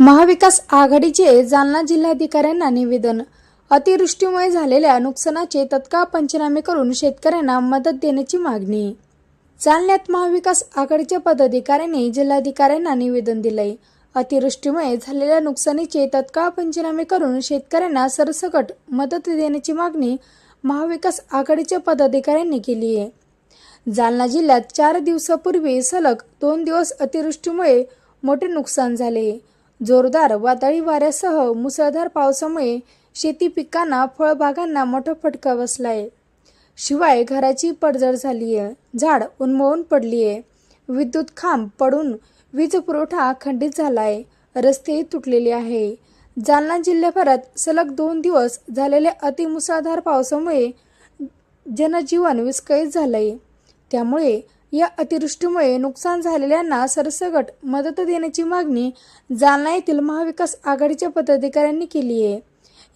महाविकास आघाडीचे जालना जिल्हाधिकाऱ्यांना निवेदन. अतिवृष्टीमुळे झालेल्या नुकसानाचे तत्काळ पंचनामे करून शेतकऱ्यांना मदत देण्याची मागणी. जालन्यात महाविकास आघाडीच्या पदाधिकाऱ्यांनी जिल्हाधिकाऱ्यांना निवेदन दिलंय. अतिवृष्टीमुळे झालेल्या नुकसानीचे तत्काळ पंचनामे करून शेतकऱ्यांना सरसकट मदत देण्याची मागणी महाविकास आघाडीच्या पदाधिकाऱ्यांनी केली आहे. जालना जिल्ह्यात चार दिवसापूर्वी सलग दोन दिवस अतिवृष्टीमुळे मोठे नुकसान झाले. जोरदार वादळी वाऱ्यासह मुसळधार पावसामुळे शेती पिकांना फळबागांना मोठा फटका बसलाय. शिवाय घराची पडझड झाली आहे झाड उन्मळून पडली आहे विद्युत खांब पडून वीज पुरवठा खंडित झालाय रस्ते तुटलेले आहे. जालना जिल्ह्याभरात सलग दोन दिवस झालेल्या अतिमुसळधार पावसामुळे जनजीवन विस्कळीत झालंय. त्यामुळे या अतिवृष्टीमुळे नुकसान झालेल्यांना सरसगट मदत देण्याची मागणी जालना येथील महाविकास आघाडीच्या पदाधिकाऱ्यांनी केली आहे.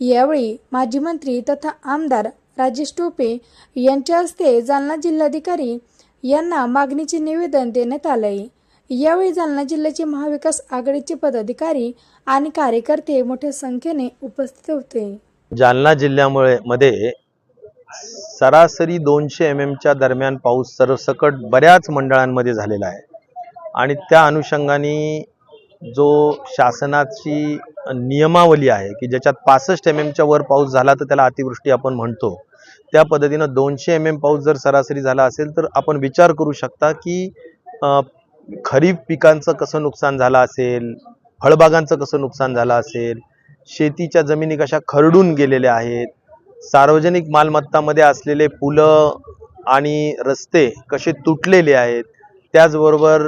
यावेळी माजी मंत्री तथा आमदार राजेश टोपे यांच्या हस्ते जालना जिल्हाधिकारी यांना मागणीचे निवेदन देण्यात आलंय. यावेळी जालना जिल्ह्याचे महाविकास आघाडीचे पदाधिकारी आणि कार्यकर्ते मोठ्या संख्येने उपस्थित होते. जालना जिल्ह्यामुळे मध्ये सरासरी दोनशे एम एमच्या दरम्यान पाऊस सरसकट बऱ्याच मंडळांमध्ये झालेला आहे. आणि त्या अनुषंगाने जो शासनाची नियमावली आहे की ज्याच्यात पासष्ट एम एमच्या वर पाऊस झाला तर त्याला अतिवृष्टी आपण म्हणतो त्या पद्धतीनं दोनशे एम एम पाऊस जर सरासरी झाला असेल तर आपण विचार करू शकता की खरीप पिकांचं कसं नुकसान झालं असेल फळबागांचं कसं नुकसान झालं असेल शेतीच्या जमिनी कशा खरडून गेलेल्या आहेत सार्वजनिक मालमत्तामध्ये असलेले पुलं आणि रस्ते कसे तुटलेले आहेत त्याचबरोबर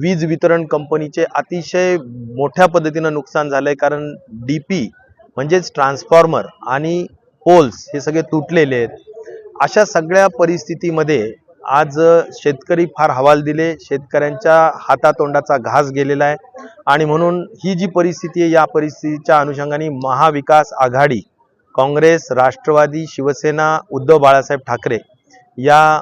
वीज वितरण कंपनीचे अतिशय मोठ्या पद्धतीनं नुकसान झालं आहे कारण डी पी म्हणजेच ट्रान्सफॉर्मर आणि पोल्स हे सगळे तुटलेले आहेत. अशा सगळ्या परिस्थितीमध्ये आज शेतकरी फार हवाल दिले शेतकऱ्यांच्या हातातोंडाचा घास गेलेला आहे. आणि म्हणून ही जी परिस्थिती आहे या परिस्थितीच्या अनुषंगाने महाविकास आघाडी काँग्रेस राष्ट्रवादी शिवसेना उद्धव बाळासाहेब ठाकरे या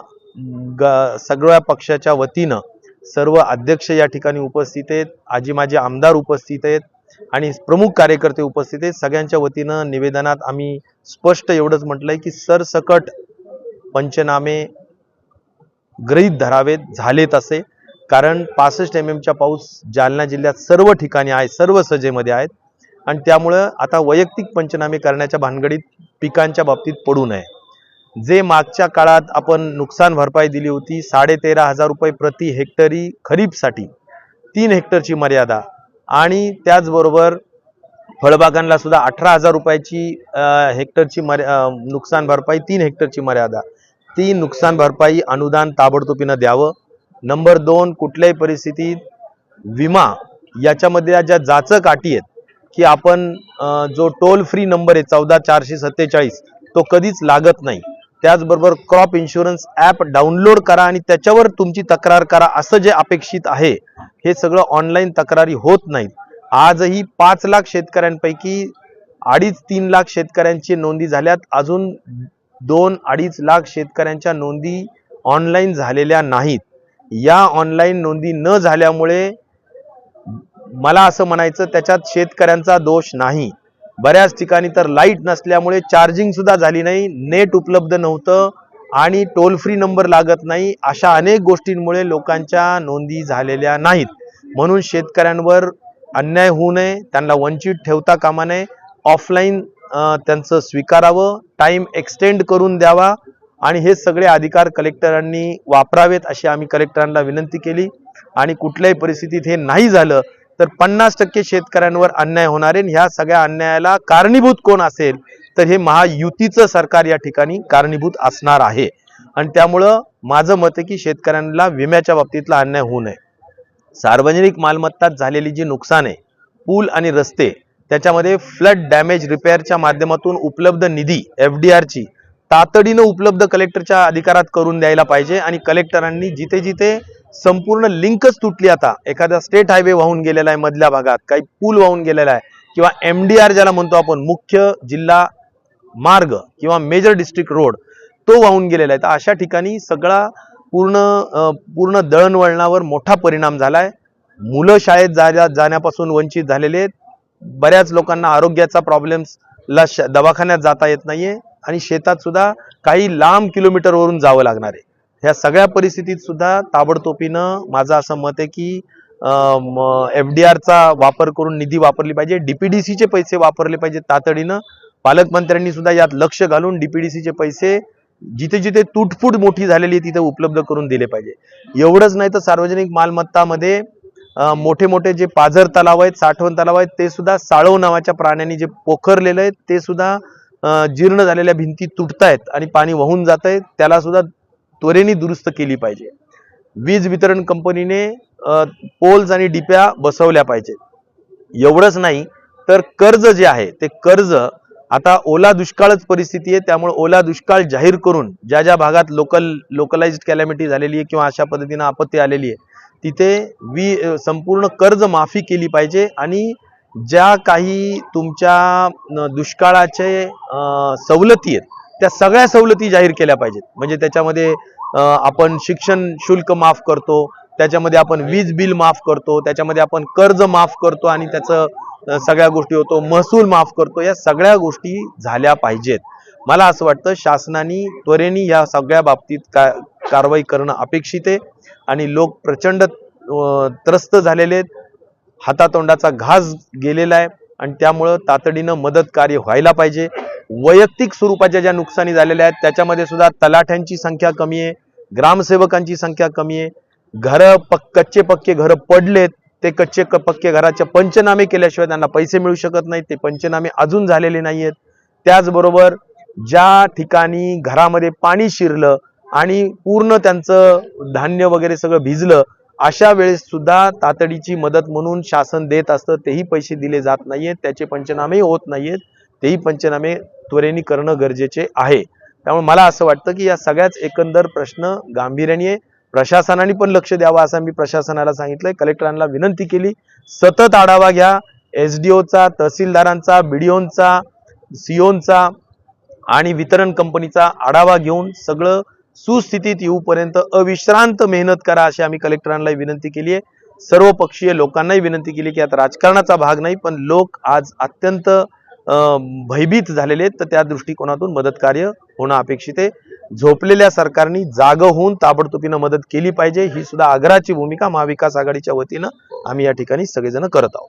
ग सगळ्या पक्षाच्या वतीनं सर्व अध्यक्ष या ठिकाणी उपस्थित आहेत आजी माझे आमदार उपस्थित आहेत आणि प्रमुख कार्यकर्ते उपस्थित आहेत. सगळ्यांच्या वतीनं निवेदनात आम्ही स्पष्ट एवढंच म्हटलंय की सरसकट पंचनामे गृहीत धरावेत झालेत असे. कारण पासष्ट एम एमच्या पाऊस जालना जिल्ह्यात सर्व ठिकाणी आहे सर्व सजेमध्ये आहेत. आणि त्यामुळं आता वैयक्तिक पंचनामे करण्याच्या भानगडीत पिकांच्या बाबतीत पडू नये. जे मागच्या काळात आपण नुकसान भरपाई दिली होती साडेतेरा हजार रुपये प्रति हेक्टरी खरीपसाठी तीन हेक्टरची मर्यादा आणि त्याचबरोबर फळबागांना सुद्धा अठरा हजार रुपयाची हेक्टरची मर्या नुकसान भरपाई तीन हेक्टरची मर्यादा. ती नुकसान भरपाई अनुदान ताबडतोबीनं द्यावं. नंबर दोन कुठल्याही परिस्थितीत विमा याच्यामध्ये ज्या जाचक अटी आहेत की आपण जो टोल फ्री नंबर आहे चौदा चारशे सत्तेचाळीस तो कधीच लागत नाही. त्याचबरोबर क्रॉप इन्शुरन्स ॲप डाउनलोड करा आणि त्याच्यावर तुमची तक्रार करा असं जे अपेक्षित आहे हे सगळं ऑनलाईन तक्रारी होत नाहीत. आजही पाच लाख शेतकऱ्यांपैकी अडीच तीन लाख शेतकऱ्यांची नोंदी झाल्यात. अजून दोन अडीच लाख शेतकऱ्यांच्या नोंदी ऑनलाईन झालेल्या नाहीत. या ऑनलाईन नोंदी न झाल्यामुळे मला असं म्हणायचं त्याच्यात शेतकऱ्यांचा दोष नाही. बऱ्याच ठिकाणी तर लाइट नसल्यामुळे चार्जिंग सुद्धा झाली नाही नेट उपलब्ध नव्हतं आणि टोल फ्री नंबर लागत नाही अशा अनेक गोष्टींमुळे लोकांच्या नोंदी झालेल्या नाहीत. म्हणून शेतकऱ्यांवर अन्याय होऊ नये त्यांना वंचित ठेवता कामा नये. ऑफलाईन त्यांचं स्वीकारावं टाईम एक्सटेंड करून द्यावा आणि हे सगळे अधिकार कलेक्टरांनी वापरावेत अशी आम्ही कलेक्टरांना विनंती केली. आणि कुठल्याही परिस्थितीत हे नाही झालं तर पन्नास टक्के शेतकऱ्यांवर अन्याय होणार आहे. आणि ह्या सगळ्या अन्यायाला कारणीभूत कोण असेल तर हे महायुतीचं सरकार या ठिकाणी कारणीभूत असणार आहे. आणि त्यामुळं माझं मत आहे की शेतकऱ्यांना विम्याच्या बाबतीतला अन्याय होऊ नये. सार्वजनिक मालमत्तात झालेली जी नुकसान आहे पूल आणि रस्ते त्याच्यामध्ये फ्लड डॅमेज रिपेअरच्या माध्यमातून उपलब्ध निधी एफ डी आरची तातडीनं उपलब्ध कलेक्टरच्या अधिकारात करून द्यायला पाहिजे. आणि कलेक्टरांनी जिथे जिथे संपूर्ण लिंकच तुटली आता. एखादा स्टेट हायवे वाहून गेलेला आहे मधल्या भागात काही पूल वाहून गेलेला आहे किंवा एम डी आर ज्याला म्हणतो आपण मुख्य जिल्हा मार्ग किंवा मेजर डिस्ट्रिक्ट रोड तो वाहून गेलेला आहे. तर अशा ठिकाणी सगळा पूर्ण पूर्ण दळणवळणावर मोठा परिणाम झाला आहे मुलं शाळेत जा जाण्यापासून वंचित झालेले आहेत. बऱ्याच लोकांना आरोग्याचा प्रॉब्लेम्सला श- दवाखान्यात जाता येत नाहीये. आणि शेतात सुद्धा काही लांब किलोमीटरवरून जावं लागणार आहे. ह्या सगळ्या परिस्थितीत सुद्धा ताबडतोबीनं माझं असं मत आहे की एफ डी आरचा वापर करून निधी वापरली पाहिजे डीपीडीसीचे पैसे वापरले पाहिजे तातडीनं. पालकमंत्र्यांनी सुद्धा यात लक्ष घालून डीपीडीसीचे पैसे जिथे जिथे तुटफूट मोठी झालेली आहे तिथे उपलब्ध करून दिले पाहिजे. एवढंच नाही तर सार्वजनिक मालमत्तामध्ये मोठे मोठे जे पाझर तलाव आहेत साठवण तलाव आहेत ते सुद्धा साळव नावाच्या प्राण्यांनी जे पोखरलेलं आहे ते सुद्धा जीर्ण झालेल्या भिंती तुटतायत आणि पाणी वाहून जात आहे त्याला सुद्धा त्वरेने दुरुस्त केली पाहिजे. वीज वितरण कंपनीने पोल्स आणि डिप्या बसवल्या पाहिजेत. एवढंच नाही तर कर्ज जे आहे ते कर्ज आता ओला दुष्काळच परिस्थिती आहे त्यामुळे ओला दुष्काळ जाहीर करून ज्या ज्या भागात लोकल लोकलाइज कॅलॅमिटी झालेली आहे किंवा अशा पद्धतीनं आपत्ती आलेली आहे तिथे वी संपूर्ण कर्ज माफी केली पाहिजे आणि ज्या काही तुमच्या दुष्काळाचे सवलती आहेत त्या सगळ्या सवलती जाहीर केल्या पाहिजेत. म्हणजे त्याच्यामध्ये आपण शिक्षण शुल्क माफ करतो त्याच्यामध्ये आपण वीज बिल माफ करतो त्याच्यामध्ये आपण कर्ज माफ करतो आणि त्याचं सगळ्या गोष्टी होतो महसूल माफ करतो या सगळ्या गोष्टी झाल्या पाहिजेत. मला असं वाटतं शासनाने त्वरेने या सगळ्या बाबतीत का कारवाई करणं अपेक्षित आहे आणि लोक प्रचंड त्रस्त झालेले आहेत. हातातोंडाचा घास गेलेला आहे आणि त्यामुळं तातडीनं मदत कार्य व्हायला पाहिजे. वैयक्तिक स्वरूपाच्या ज्या नुकसानी झालेल्या आहेत त्याच्यामध्ये सुद्धा तलाठ्यांची संख्या कमी आहे ग्रामसेवकांची संख्या कमी आहे. घरं पक कच्चे पक्के घरं पडलेत ते कच्चे पक्के घराचे पंचनामे केल्याशिवाय त्यांना पैसे मिळू शकत नाहीत ते पंचनामे अजून झालेले नाही आहेत त्याचबरोबर ज्या ठिकाणी घरामध्ये पाणी शिरलं आणि पूर्ण त्यांचं धान्य वगैरे सगळं भिजलं अशा वेळेस सुद्धा तातडीची मदत म्हणून शासन देत असतं तेही पैसे दिले जात नाहीयेत त्याचे पंचनामे होत नाहीयेत. तेही पंचनामे त्वरेने करणं गरजेचे आहे. त्यामुळे मला असं वाटतं की या सगळ्याच एकंदर प्रश्न गांभीर्याने आहे. प्रशासनाने पण लक्ष द्यावं असं मी प्रशासनाला सांगितलंय. कलेक्टरांना विनंती केली सतत आढावा घ्या. एस डी ओचा तहसीलदारांचा बीडीओंचा सीओनचा आणि वितरण कंपनीचा आढावा घेऊन सगळं सुस्थितीत येऊपर्यंत अविश्रांत मेहनत करा अशी आम्ही कलेक्टरांना विनंती केली आहे सर्वपक्षीय लोकांनाही विनंती केली की आता राजकारणाचा भाग नाही पण लोक आज अत्यंत भयभीत झालेले आहेत तर त्या दृष्टिकोनातून मदत कार्य होणं अपेक्षित आहे. झोपलेल्या सरकारने जाग होऊन ताबडतोबीनं मदत केली पाहिजे ही सुद्धा आग्रहाची भूमिका महाविकास आघाडीच्या वतीनं आम्ही या ठिकाणी सगळेजण करत आहोत.